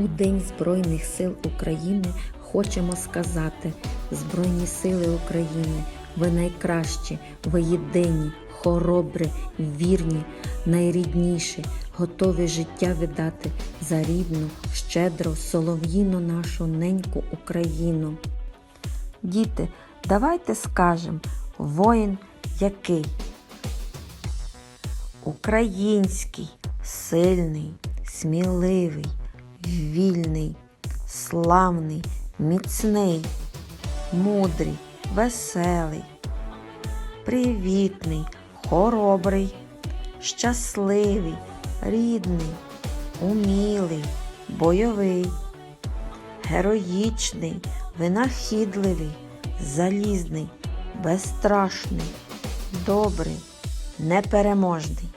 У День Збройних сил України хочемо сказати: Збройні сили України, ви найкращі, ви єдині, хоробрі, вірні, найрідніші, готові життя віддати за рідну, щедру, солов'їну нашу неньку Україну. Діти, давайте скажем, воїн який? Український, сильний, сміливий, славний, міцний, мудрий, веселий, привітний, хоробрий, щасливий, рідний, умілий, бойовий, героїчний, винахідливий, залізний, безстрашний, добрий, непереможний.